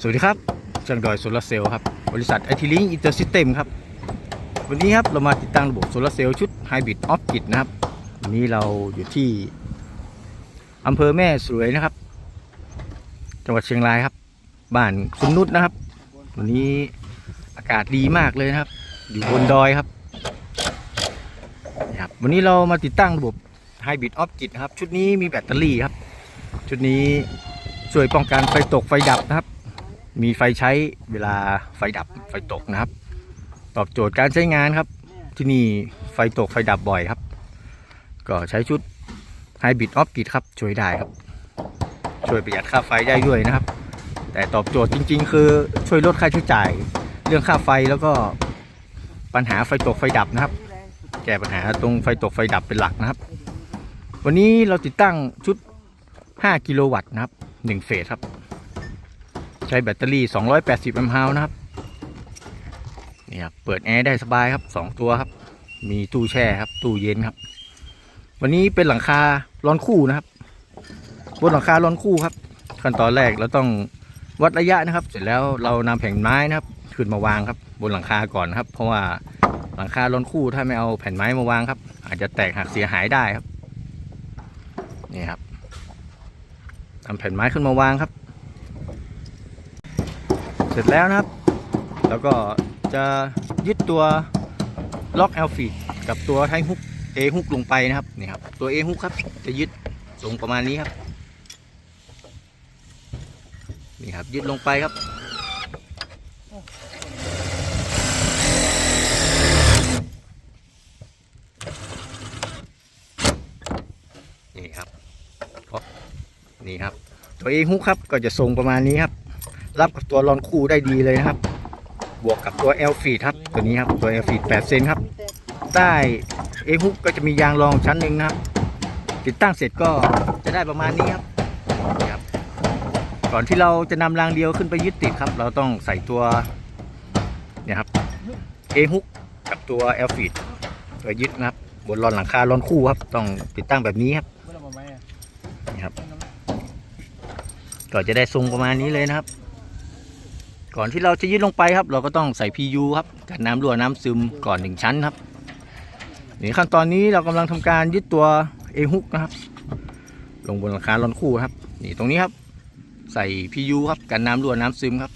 สวัสดีครับจังดอยโซลาร์เซลล์ครับ บริษัทไอทีลิงอินเตอร์ซิสเต็มครับ วันนี้ครับเรามาติดตั้งระบบโซลาร์เซลล์ชุดไฮบริดออฟกิดนะครับ วันนี้เราอยู่ที่อำเภอแม่สวยนะครับ จังหวัดเชียงรายครับ บ้านคุณนุชนะครับ วันนี้อากาศดีมากเลยนะครับ อยู่บนดอยครับครับ วันนี้เรามาติดตั้งระบบไฮบริดออฟกิดนะครับ ชุดนี้มีแบตเตอรี่ครับ ชุดนี้ช่วยป้องกันไฟตกไฟดับนะครับ มีไฟใช้เวลาไฟดับไฟตกนะครับ ตอบโจทย์การใช้งานครับ ที่นี่ไฟตกไฟดับบ่อยครับ ก็ใช้ชุดไฮบริดออฟกิดครับ ช่วยได้ครับ ช่วยประหยัดค่าไฟได้ด้วยนะครับ แต่ตอบโจทย์จริง ๆ คือช่วยลดค่าใช้จ่าย เรื่องค่าไฟแล้วก็ปัญหาไฟตกไฟดับนะครับ แก้ปัญหาตรงไฟตกไฟดับเป็นหลักนะครับ วันนี้เราติดตั้งชุด 5 กิโลวัตต์นะครับ 1 เฟสครับ ใช้แบตเตอรี่ 280แอมป์ฮาวนะครับนี่ครับเปิดแอร์ได้สบายครับ 2 ตัวครับ มีตู้แช่ครับ ตู้เย็นครับ วันนี้เป็นหลังคาร้อนคู่นะครับ บนหลังคาร้อนคู่ครับ ขั้นตอนแรกเราต้องวัดระยะนะครับ เสร็จแล้วเรานำแผ่นไม้นะครับ ขึ้นมาวางครับ บนหลังคาก่อนนครับ เพราะว่าหลังคาร้อนคู่ถ้าไม่เอาแผ่นไม้มาวางครับ อาจจะแตกหักเสียหายได้ครับนี่ครับทำแผ่นไม้ขึ้นมาวางครับ ร็จแล้วนะครับ แล้วก็จะยึดตัวล็อกแอลฟีกับตัวไทฮุกเอฮุกลงไปนะครับนี่ครับตัวเอฮุกครับจะยึดทรงประมาณนี้ครับนี่ครับยึดลงไปครับนี่ครับนี่ครับตัวเอฮุกครับก็จะทรงประมาณนี้ครับ รับกับตัวรอนคู่ได้ดีเลยนะครับ บวกกับตัวเอลฟีดครับตัวนี้ครับตัวเอลฟีด8เซนครับใต้เอฮุกก็จะมียางรองชั้นหนึ่งนะครับ ติดตั้งเสร็จก็จะได้ประมาณนี้ครับนี่ครับก่อนที่เราจะนำรางเดียวขึ้นไปยึดติดครับ เราต้องใส่ตัวเนี่ยครับเอฮุกกับตัวเอลฟีดตัวยึดนะครับ บนรอนหลังคารอนคู่ครับ ต้องติดตั้งแบบนี้ครับนี่ครับ ก็จะได้ทรงประมาณนี้เลยนะครับ ก่อนที่เราจะยึดลงไปครับ เราก็ต้องใส่ PU ครับกันน้ำรั่วน้ำซึมก่อนหนึ่งชั้นครับนี่ขั้นตอนนี้เรากำลังทำการยึดตัวเอฮุกนะครับ ลงบนหลังคาลอนคู่ครับ นี่ตรงนี้ครับ ใส่ PU ครับกันน้ำรั่วน้ำซึมครับ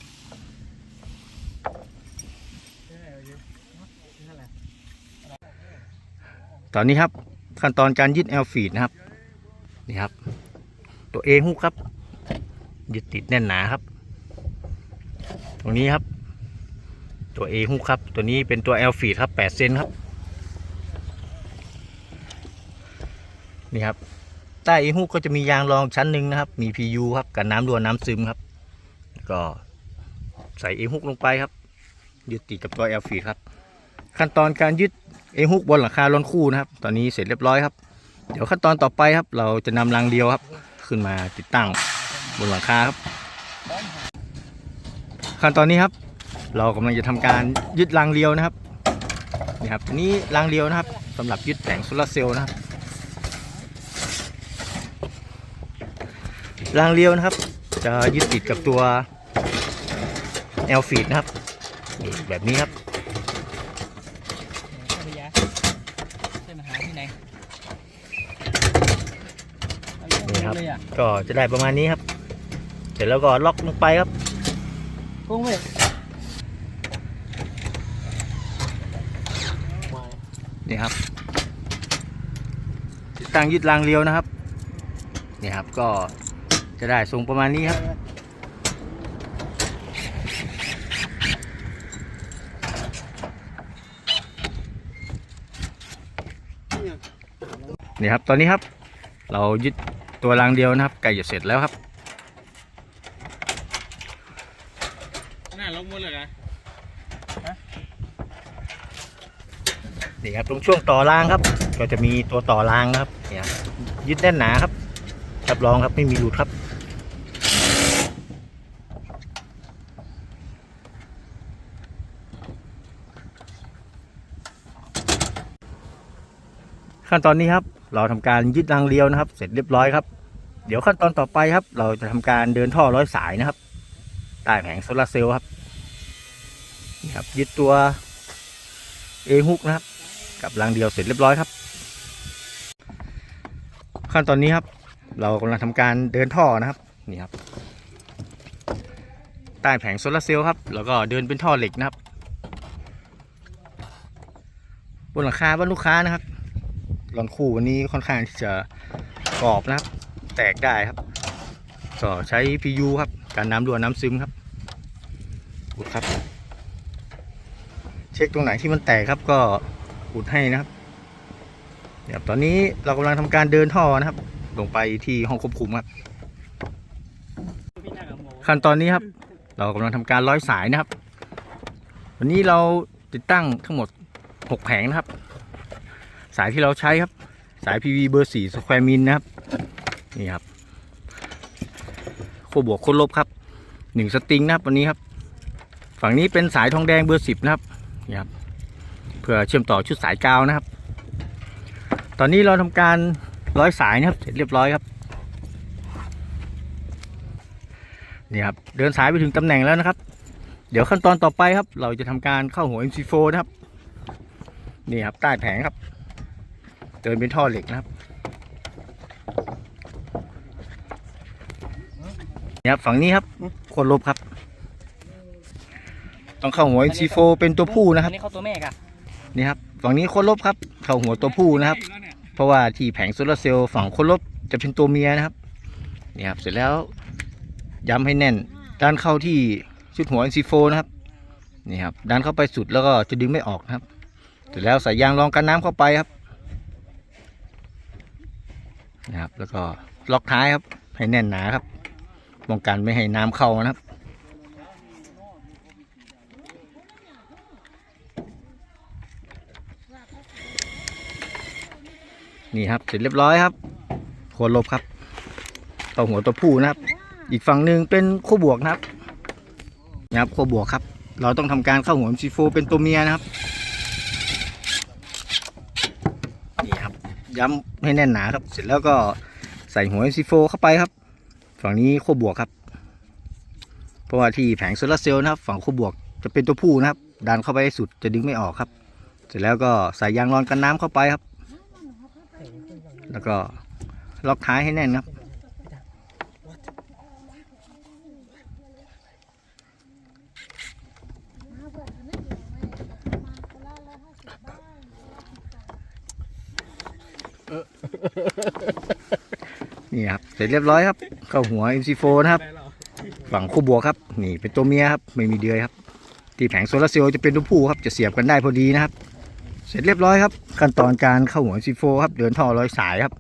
ตอนนี้ครับขั้นตอนการยึดแอลฟีดนะครับนี่ครับ ตัวเอฮุกครับยึดติดแน่นหนาครับ ตรงนี้ครับ ตัวเอฮุกครับ ตัวนี้เป็นตัวแอลฟีดครับ8เซนครับ นี่ครับ ใต้เอฮุกก็จะมียางรองชั้นหนึ่งนะครับ มี PU ครับกันน้ำรั่วน้ำซึมครับ ก็ใส่เอฮุกลงไปครับ ยึดติดกับตัวแอลฟีดครับ ขั้นตอนการยึดเอฮุกบนหลังคาล้นคู่นะครับ ตอนนี้เสร็จเรียบร้อยครับ เดี๋ยวขั้นตอนต่อไปครับ เราจะนำรางเดียวครับ ขึ้นมาติดตั้งบนหลังคาครับ ขั้นตอนนี้ครับ เรากำลังจะทำการยึดรางเดียวนะครับนี่ครับตัวนี้รางเดียวนะครับสำหรับยึดแผงโซลาร์เซลล์นะครับรางเดียวนะครับ จะยึดติดกับตัวแอลฟีดนะครับนี่แบบนี้ครับภรรยาใช่มาหาที่ไหนนี่ครับเลยอะก็จะได้ประมาณนี้ครับ เสร็จแล้วก็ล็อกลงไปครับ กุ้งเว้ยนี่ครับติดตั้งยึดรางเรียวนะครับนี่ครับก็จะได้ทรงประมาณนี้ครับนี่ครับตอนนี้ครับ เรายึดตัวรางเดียวนะครับใกล้จะเสร็จแล้วครับ น่าลงหมดเลยนะ นี่ครับตรงช่วงต่อรางครับ ก็จะมีตัวต่อรางครับเนี่ยยึดแน่นหนาครับรับรองครับไม่มีหลุดครับขั้นตอนนี้ครับ เราทำการยึดรางเรียวนะครับ เสร็จเรียบร้อยครับ เดี๋ยวขั้นตอนต่อไปครับ เราจะทำการเดินท่อร้อยสายนะครับใต้แผงโซลาเซลล์ครับนี่ครับยึดตัวเอฮุกนะครับ กับรางเดียวเสร็จเรียบร้อยครับ ขั้นตอนนี้ครับ เรากำลังทำการเดินท่อนะครับนี่ครับใต้แผงโซลาร์เซลล์ครับ แล้วก็เดินเป็นท่อเหล็กนะครับ บนหลังคาบ้านลูกค้านะครับหลังคู่วันนี้ค่อนข้างที่จะกรอบนะครับ แตกได้ครับก็ใช้ PU ครับการน้ำรั่วน้ำซึมครับอุดครับ เช็คตรงไหนที่มันแตกครับก็ อุดให้นะครับเดี๋ยวตอนนี้เรากำลังทำการเดินท่อนะครับ ลงไปที่ห้องควบคุมครับ ขั้นตอนนี้ครับ เรากำลังทำการร้อยสายนะครับ วันนี้เราติดตั้งทั้งหมด 6 แผงนะครับ สายที่เราใช้ครับ สาย PV เบอร์ 4 สแควร์มิลนะครับ นี่ครับโคบวกโคลบครับหนึ่งสตริงนะครับวันนี้ครับ ฝั่งนี้เป็นสายทองแดงเบอร์ 10 นะครับนี่ครับ เพื่อเชื่อมต่อชุดสายกาวนะครับ ตอนนี้เราทำการร้อยสายนะครับ เสร็จเรียบร้อยครับนี่ครับเดินสายไปถึงตำแหน่งแล้วนะครับ เดี๋ยวขั้นตอนต่อไปครับ เราจะทำการเข้าหัว MC4 นะครับนี่ครับใต้แผงครับเดินเป็นท่อเหล็กนะครับนี่ครับฝั่งนี้ครับโคนลบครับ ต้องเข้าหัว MC4 เป็นตัวผู้นะครับอันนี้เข้าตัวแม่กะ นี่ครับฝั่งนี้โคนลบครับ เข้าหัวตัวผู้นะครับ เพราะว่าที่แผงโซลาร์เซลล์ฝั่งโคนลบจะเป็นตัวเมียนะครับนี่ครับเสร็จแล้วย้ำให้แน่น ด้านเข้าที่ชุดหัว NC4 นะครับนี่ครับดันเข้าไปสุดแล้วก็จะดึงไม่ออกนะครับ เสร็จแล้วใส่ยางรองกันน้ำเข้าไปครับนะครับ แล้วก็ล็อกท้ายครับให้แน่นหนาครับป้องกันไม่ให้น้ำเข้านะครับ นี่ครับเสร็จเรียบร้อยครับหัวลบครับต่อหัวตัวผู้นะครับ อีกฝั่งหนึ่งเป็นคู่บวกนะครับนะครับคู่บวกครับ เราต้องทำการเข้าหัว MC4 เป็นตัวเมียนะครับนี่ครับย้ำให้แน่นหนาครับ เสร็จแล้วก็ใส่หัว MC4 เข้าไปครับ ฝั่งนี้คู่บวกครับ เพราะว่าที่แผงโซลาร์เซลล์นะครับ ฝั่งคู่บวกจะเป็นตัวผู้นะครับ ดันเข้าไปให้สุดจะดึงไม่ออกครับ เสร็จแล้วก็ใส่ยางรอนกันน้ำเข้าไปครับ แล้วก็ล็อกท้ายให้แน่นครับ นี่ครับ เสร็จเรียบร้อยครับ เข้าหัว MC4 นะครับ ฝั่งคู่บวกครับ นี่เป็นตัวเมียครับ ไม่มีเดือยครับ ที่แผงโซลาร์เซลล์จะเป็นตัวผู้ครับ จะเสียบกันได้พอดีนะครับ เสร็จเรียบร้อยครับ ขั้นตอนการเข้าหัว MC4 ครับเดินท่อร้อยสายครับ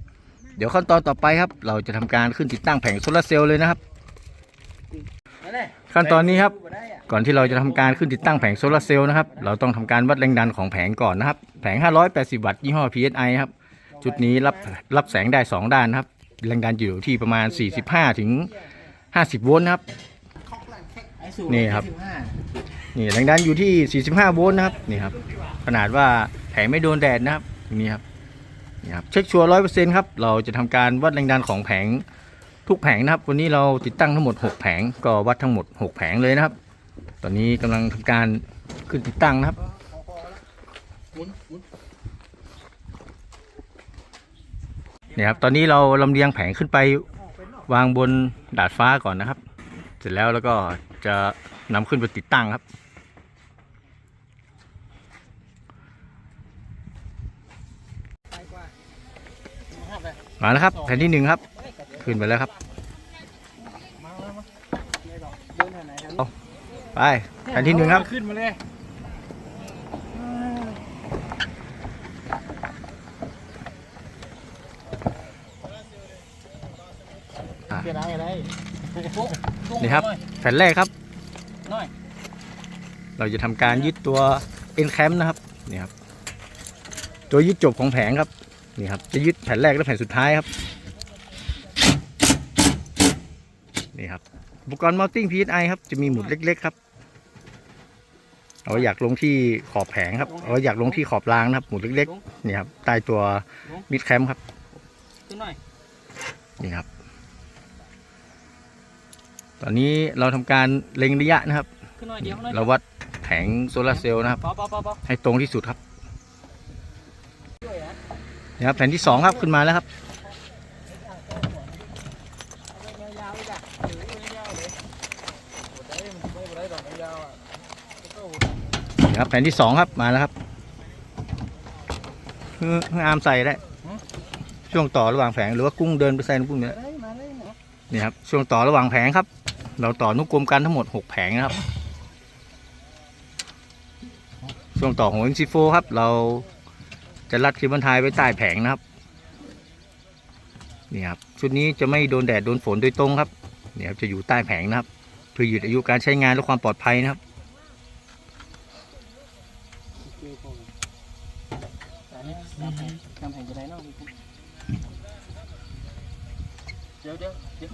เดี๋ยวขั้นตอนต่อไปครับ เราจะทำการขึ้นติดตั้งแผงโซลาร์เซลล์เลยนะครับ ขั้นตอนนี้ครับ ก่อนที่เราจะทำการขึ้นติดตั้งแผงโซลาร์เซลล์นะครับ เราต้องทำการวัดแรงดันของแผงก่อนนะครับ แผง 580 วัตต์ยี่ห้อ PSI ครับชุดนี้รับรับแสงได้ 2 ด้านนะครับ แรงดันอยู่ที่ประมาณ 45 ถึง 50 โวลต์นะครับ นี่ครับ นี่แรงดันอยู่ที่ 45 โวลต์นะครับนี่ครับ ขนาดว่าแผงไม่โดนแดดนะครับนี่ครับนี่ครับเช็คชัวร์ร้อยเปอร์เซ็นต์ครับเราจะทำการวัดแรงดันของแผงทุกแผงนะครับ วันนี้เราติดตั้งทั้งหมด 6 แผงก็วัดทั้งหมด 6 แผงเลยนะครับ ตอนนี้กำลังทำการขึ้นติดตั้งนะครับนี่ครับตอนนี้เราลำเลียงแผงขึ้นไปวางบนดาดฟ้าก่อนนะครับ เสร็จแล้วแล้วก็จะนำขึ้นไปติดตั้งครับ มาแล้วครับแผ่นที่หนึ่งครับ ขึ้นไปแล้วครับไปแผ่นที่หนึ่งครับขึ้นมาเลยอะเป็นอะไรอะไรนี่ครับแผ่นแรกครับน้อยเราจะทำการยึดตัว e n c a m นะครับนี่ครับ ตัวยึดจบของแผงครับ นี่ครับ จะยึดแผ่นแรกและแผ่นสุดท้ายครับ นี่ครับ อุปกรณ์ mounting PSI ครับ จะมีหมุดเล็ก ๆ ครับ เอาไว้อยากลงที่ขอบแผงครับ เอาไว้อยากลงที่ขอบรางนะครับ หมุดเล็กๆ นี่ครับ ใต้ตัวมิดแคมครับขึ้นหน่อยนี่ครับ ตอนนี้เราทำการเล็งระยะนะครับขึ้นหน่อยเดียวหน่อยเราวัดแผงโซลาร์เซลล์นะครับปอปอปอปอให้ตรงที่สุดครับช่วยนะ ครับแผ่นที่สองครับขึ้นมาแล้วครับครับแผ่นที่สองครับมาแล้วครับเพื่อามใส่ได้ช่วงต่อระหว่างแผงหรือว่ากุ้งเดินไปใส่นุกุ้งเนี่ยนี่ครับช่วงต่อระหว่างแผงครับ เราต่อนุกรมกันทั้งหมดหกแผงนะครับ ช่วงต่อของ MC4 ครับ เรา จะรัดเคเบิลไทยไว้ใต้แผงนะครับนี่ครับชุดนี้จะไม่โดนแดดโดนฝนโดยตรงครับนี่ครับจะอยู่ใต้แผงนะครับเพื่อยืดอายุการใช้งานและความปลอดภัยนะครับนี่กำแพงจะได้นอกเดี๋ยวเดี๋ยวเดี๋ยว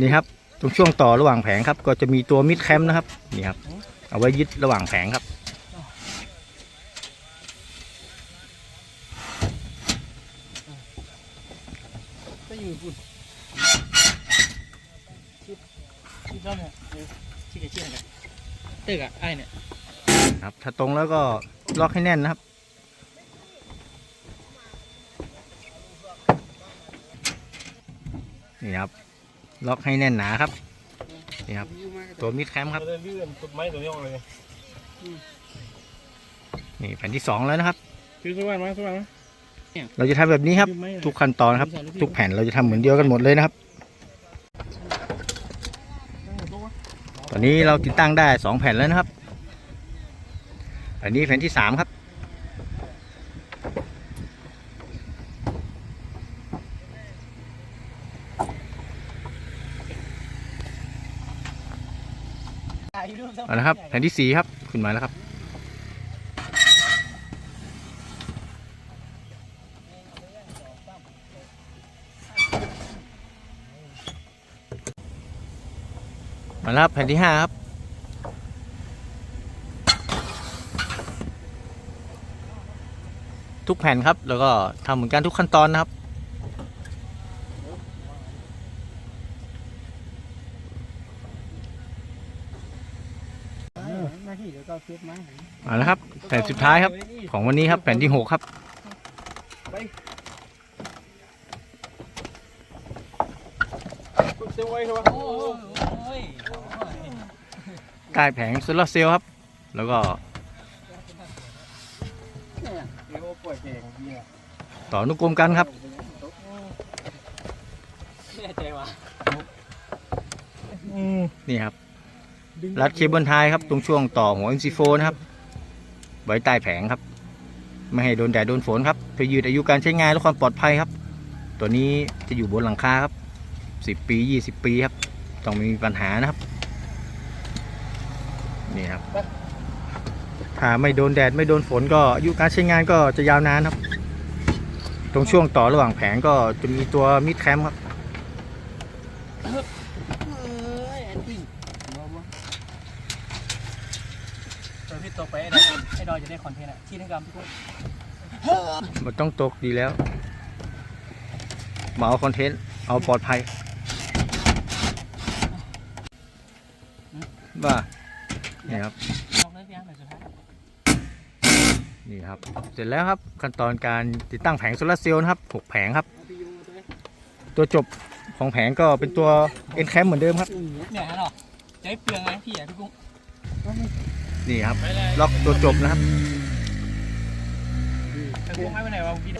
นี่ครับตรงช่วงต่อระหว่างแผงครับ ก็จะมีตัวมิดแคมนะครับนี่ครับเอาไว้ยึดระหว่างแผงครับ จะอยู่ปุ่นชิดชิดแล้วเนี่ยเดี๋ยวชิดกับชิดกัน ตึกอะไอ้เนี่ยครับ ถ้าตรงแล้วก็ล็อกให้แน่นนะครับ นี่ครับ ล็อกให้แน่นหนาครับ นี่ครับ ตัวมิดแคมครับเลื่อนต้นไม้ตัวนี้ออกเลยนี่แผ่นที่สองแล้วนะครับ คือสว่านไหมสว่านไหมเราจะทำแบบนี้ครับ ทุกขั้นตอนครับ ทุกแผ่นเราจะทำเหมือนเดียวกันหมดเลยนะครับ ตอ นี้เราติดตั้งได้สองแผ่นแล้วนะครับ อันนี้แผ่นที่สามครับอ่ายรูปซเอาละครับแผ่นที่สี่ครับ ขึ้นมาแล้วครับ มาแล้วครับแผ่นที่ห้าครับ ทุกแผ่นครับ แล้วก็ทำเหมือนกันทุกขั้นตอนนะครับหน้าที่เดี๋ยวก็เก็บมามาแล้วครับแผ่นสุดท้ายครับ ของวันนี้ครับแผ่นที่หกครับ เซลไว้ใช่ไหม โอ้ย ใต้แผงโซลาร์เซลล์ครับ แล้วก็ต่อนุกรมกันครับนี่ครับ รัดเคเบิลไทยครับ ตรงช่วงต่อหัว MC4 นะครับ ไว้ใต้แผงครับ ไม่ให้โดนแดดโดนฝนครับเพื่อยืดอายุการใช้งานและความปลอดภัยครับ ตัวนี้จะอยู่บนหลังคาครับ 10 ปี 20 ปีครับ ต้องไม่มีปัญหานะครับ นี่ครับ ถ้าไม่โดนแดดไม่โดนฝนก็อายุการใช้งานก็จะยาวนานครับ ตรงช่วงต่อระหว่างแผงก็จะมีตัวมิดแคมครับพี่ตกไปไอ้ดอยไอ้ดอยจะได้คอนเทนต์อะที่นึกกรรมพี่กุ้งมันต้องตกดีแล้วมาเอาคอนเทนต์ เอาปลอดภัยว่า นี่ครับลองเลยพี่อะหน่อยสุดท้ายนี่ครับ เสร็จแล้วครับขั้นตอนการติดตั้งแผงโซลาร์เซลล์นะครับหกแผงครับเอาพี่ยูตัวนี้ตัวจบของแผงก็เป็นตัวเอ็นแคมเหมือนเดิมครับเนี่ยฮะเนาะจะให้เปลืองไหมพี่อะพี่กุ้งนี่ครับไปเลยล็อกตัวจบนะครับแต่กุ้งให้ไปไหนวะพี่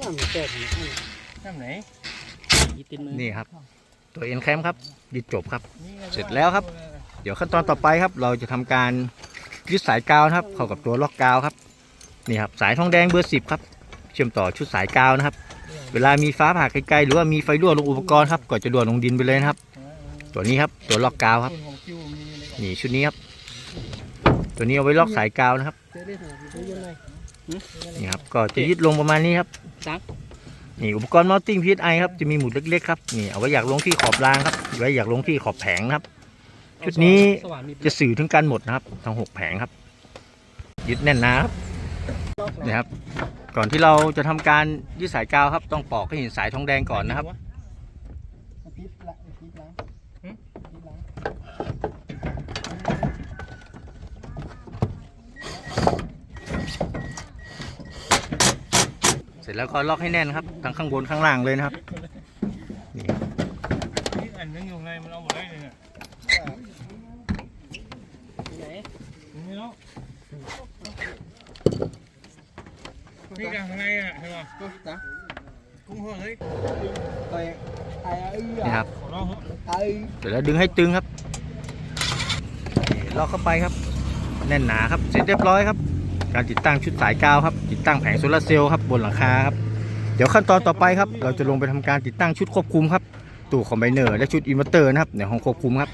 ว่ามันแตกน้ำไหนยีติดมือนี่ครับ ตัวเอ็นแคมครับยึดจบครับ เสร็จแล้วครับ เดี๋ยวขั้นตอนต่อไปครับ เราจะทำการยึดสายกาวนะครับ เข้ากับตัวล็อกกาวครับนี่ครับสายทองแดงเบอร์สิบครับ เชื่อมต่อชุดสายกาวนะครับ เวลามีฟ้าผ่าไกลๆหรือว่ามีไฟรั่วลงอุปกรณ์ครับก็จะรั่วนลงดินไปเลยนะครับ ตัวนี้ครับตัวล็อกกาวครับนี่ชุดนี้ครับ ตัวนี้เอาไว้ล็อกสายกาวนะครับนี่ครับก็จะยึดลงประมาณนี้ครับนี่อุปกรณ์มอลติ้งพีทไอครับจะมีหมุดเล็กๆครับนี่เอาไว้อยากลงที่ขอบรางครับไว้อยากลงที่ขอบแผงครับ ชุดนี้จะสื่อถึงกันหมดนะครับทั้งหกแผงครับ ยึดแน่นนะครับนี่ครับ ก่อนที่เราจะทำการยึดสายกาวครับ ต้องปอกให้เห็นสายทองแดงก่อนนะครับเสร็จแล้วก็ล็อกให้แน่นครับทั้งข้างบนข้างล่างเลยนะครับนี่นี่อันนึงอยู่ไงมันเอาหมดได้เลยเนี่ย ไหน นี่เนาะ นี่กันข้างในอะเห็นป่ะก็จ้ะกุ้งหัวเฮ้ยไปไอ้ไอ้นี่ครับขอลองเหรอไอ้เสร็จแล้วดึงให้ตึงครับนี่ล็อกเข้าไปครับ แน่นหนาครับ เสร็จเรียบร้อยครับ การติดตั้งชุดสายกาวครับ ติดตั้งแผงโซลาร์เซลล์ครับบนหลังคาครับ เดี๋ยวขั้นตอนต่อไปครับ เราจะลงไปทำการติดตั้งชุดควบคุมครับ ตู้คอมไบเนอร์และชุดอินเวอร์เตอร์นะครับในห้องควบคุมครับ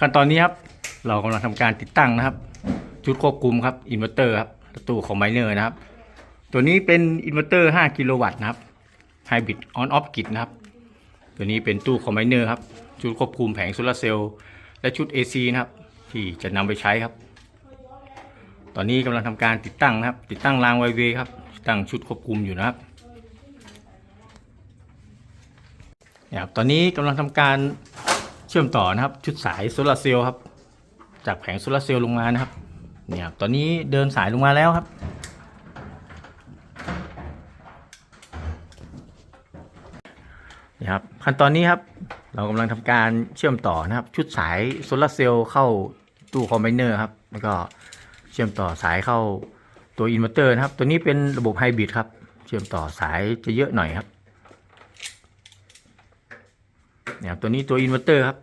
ขั้นตอนนี้ครับ เรากำลังทำการติดตั้งนะครับ ชุดควบคุมครับอินเวอร์เตอร์ครับตู้คอมไบเนอร์นะครับ ตัวนี้เป็นอินเวอร์เตอร์ 5 กิโลวัตต์นะครับไฮบริดออนออฟกิดนะครับ ตัวนี้เป็นตู้คอมไบเนอร์ครับ ชุดควบคุมแผงโซลาร์เซลล์และชุด AC นะครับ ที่จะนำไปใช้ครับ ตอนนี้กำลังทำการติดตั้งนะครับ ติดตั้งรางไวเวครับติดตั้งชุดควบคุมอยู่นะครับเนี่ยครับตอนนี้กำลังทำการ เชื่อมต่อนะครับ ชุดสายโซลาร์เซลล์ครับ จากแผงโซลาร์เซลล์ลงมานะครับเนี่ยครับตอนนี้เดินสายลงมาแล้วครับ นี่ครับขั้นตอนนี้ครับ เรากำลังทำการเชื่อมต่อนะครับ ชุดสายโซลาร์เซลล์เข้าตู้คอมไบเนอร์ครับ แล้วก็เชื่อมต่อสายเข้าตัวอินเวอร์เตอร์นะครับ ตัวนี้เป็นระบบไฮบริดครับ เชื่อมต่อสายจะเยอะหน่อยครับ เนี่ยตัวนี้ตัวอินเวอร์เตอร์ครับ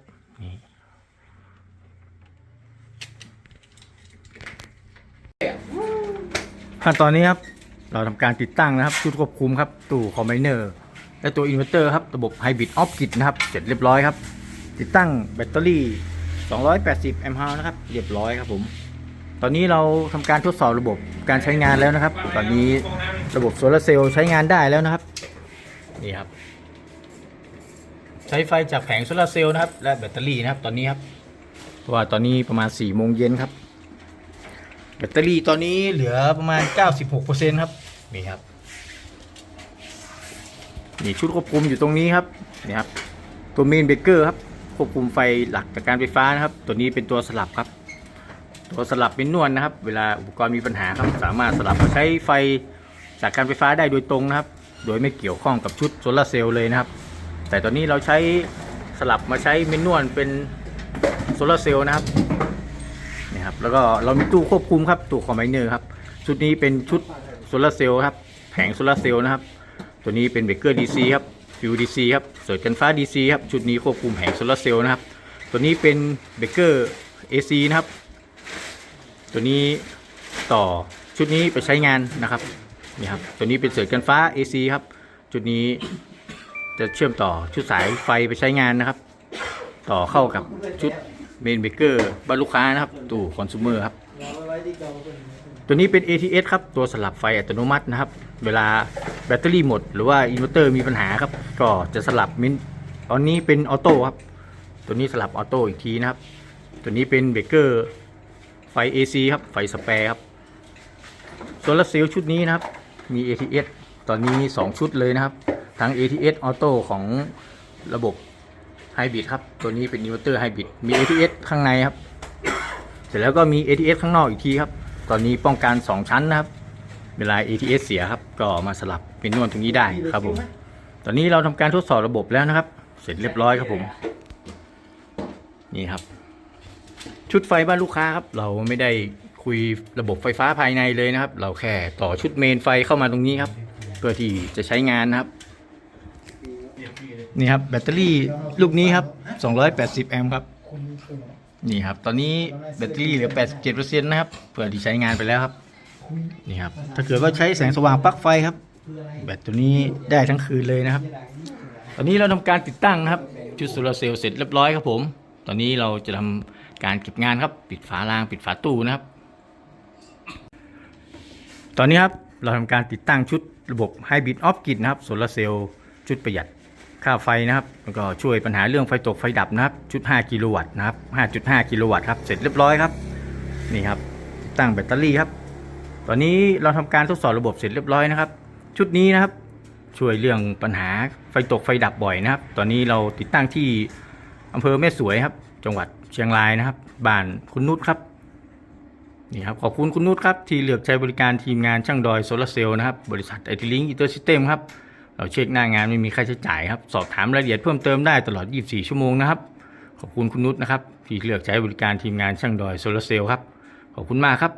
ขั้นตอนนี้ครับ เราทำการติดตั้งนะครับ ชุดควบคุมครับตู้คอมไบเนอร์และตัวอินเวอร์เตอร์ครับ ระบบไฮบริดออฟกิดนะครับ เสร็จเรียบร้อยครับ ติดตั้งแบตเตอรี่ 280 แอมป์ฮาวนะครับ เรียบร้อยครับผม ตอนนี้เราทำการทดสอบระบบการใช้งานแล้วนะครับ ตอนนี้ระบบโซลาร์เซลล์ใช้งานได้แล้วนะครับ นี่ครับ ใช้ไฟจากแผงโซลาเซลล์นะครับ และแบตเตอรี่นะครับตอนนี้ครับเพราะว่าตอนนี้ประมาณ4โมงเย็นครับ แบตเตอรี่ตอนนี้เหลือประมาณ 96%ครับนี่ครับนี่ชุดควบคุมอยู่ตรงนี้ครับนี่ครับตัวเมนเบเกอร์ครับควบคุมไฟหลักจากการไฟฟ้านะครับ ตัวนี้เป็นตัวสลับครับ ตัวสลับเป็นนวลนะครับ เวลาอุปกรณ์มีปัญหาครับสามารถสลับมาใช้ไฟจากการไฟฟ้าได้โดยตรงนะครับ โดยไม่เกี่ยวข้องกับชุดโซลาเซลล์เลยนะครับ แต่ตอนนี้เราใช้สลับมาใช้เมนนวลเป็นโซลาร์เซลล์นะครับนี่ครับแล้วก็เรามีตู้ควบคุมครับตู้คอมไบเนอร์ครับชุดนี้เป็นชุดโซลาร์เซลล์ครับแผงโซลาร์เซลล์นะครับ ตัวนี้เป็นเบรกเกอร์ DC ครับฟิว DC ครับเสริร์กันฟ้า DC ครับชุดนี้ควบคุมแผงโซลาร์เซลล์นะครับ ตัวนี้เป็นเบรกเกอร์ AC นะครับ ตัวนี้ต่อชุดนี้ไปใช้งานนะครับนี่ครับตัวนี้เป็นเสริร์กันฟ้า AC ครับชุดนี้ จะเชื่อมต่อชุดสายไฟไปใช้งานนะครับ ต่อเข้ากับชุดเมนเบเกอร์บ้านลูกค้านะครับ ตู้คอน sumer ครับ ตัวนี้เป็น ATS ครับ ตัวสลับไฟอัตโนมัตินะครับ เวลาแบตเตอรี่หมด หรือว่าอินเวอร์เตอร์มีปัญหาครับ ก็จะสลับมินตอนนี้เป็นออโต้ครับ ตัวนี้สลับออโต้อีกทีนะครับ ตัวนี้เป็นเบเกอร์ไฟ AC ครับ ไฟสเปร์ครับโซลาร์เซลล์ชุดนี้นะครับ มี ATS ตอนนี้ 2 ชุดเลยนะครับ ทั้ง ATS ออโต้ของระบบไฮบริดครับ ตัวนี้เป็นอินเวอร์เตอร์ไฮบริดมี ATS ข้างในครับ เสร็จแล้วก็มี ATS ข้างนอกอีกทีครับ ตอนนี้ป้องกัน 2 ชั้นนะครับ เวลา ATS เสียครับ ก็มาสลับเป็นนวลตรงนี้ได้ครับผม ตอนนี้เราทำการทดสอบระบบแล้วนะครับ เสร็จเรียบร้อยครับผม นี่ครับ ชุดไฟบ้านลูกค้าครับ เราไม่ได้คุยระบบไฟฟ้าภายในเลยนะครับ เราแค่ต่อชุดเมนไฟเข้ามาตรงนี้ครับ เพื่อที่จะใช้งานนะครับ นี่ครับแบตเตอรี่ลูกนี้ครับ 280 แอมป์ครับ นี่ครับ ตอนนี้แบตเตอรี่เหลือ 87%นะครับเพื่อที่ใช้งานไปแล้วครับ นี่ครับ ถ้าเกิดว่าใช้แสงสว่างปลั๊กไฟครับ แบตตัวนี้ได้ทั้งคืนเลยนะครับ ตอนนี้เราทำการติดตั้งนะครับ ชุดโซลาร์เซลล์เสร็จเรียบร้อยครับผม ตอนนี้เราจะทำการเก็บงานครับ ปิดฝาราง ปิดฝาตู้นะครับ ตอนนี้ครับ เราทำการติดตั้งชุดระบบไฮบริดออฟกิดนะครับ โซลาร์เซลล์ชุดประหยัด ค่าไฟนะครับแล้วก็ช่วยปัญหาเรื่องไฟตกไฟดับนะครับ ชุด 5 กิโลวัตต์นะครับ 5.5 กิโลวัตต์ครับ เสร็จเรียบร้อยครับ นี่ครับ ติดตั้งแบตเตอรี่ครับ ตอนนี้เราทำการทดสอบระบบเสร็จเรียบร้อยนะครับ ชุดนี้นะครับ ช่วยเรื่องปัญหาไฟตกไฟดับบ่อยนะครับ ตอนนี้เราติดตั้งที่อำเภอแม่สวยครับ จังหวัดเชียงรายนะครับ บ้านคุณนุชครับ นี่ครับ ขอบคุณคุณนุชครับที่เลือกใช้บริการทีมงานช่างดอยโซลาร์เซลล์นะครับ บริษัทไอทีลิงอินเตอร์ซิสเต็มครับ เราเช็คหน้างานไม่มีค่าใช้จ่ายครับ สอบถามรายละเอียดเพิ่มเติมได้ตลอด 24 ชั่วโมงนะครับ ขอบคุณคุณนุชนะครับ ที่เลือกใช้บริการทีมงานช่างดอยโซลาร์เซลล์ครับ ขอบคุณมากครับ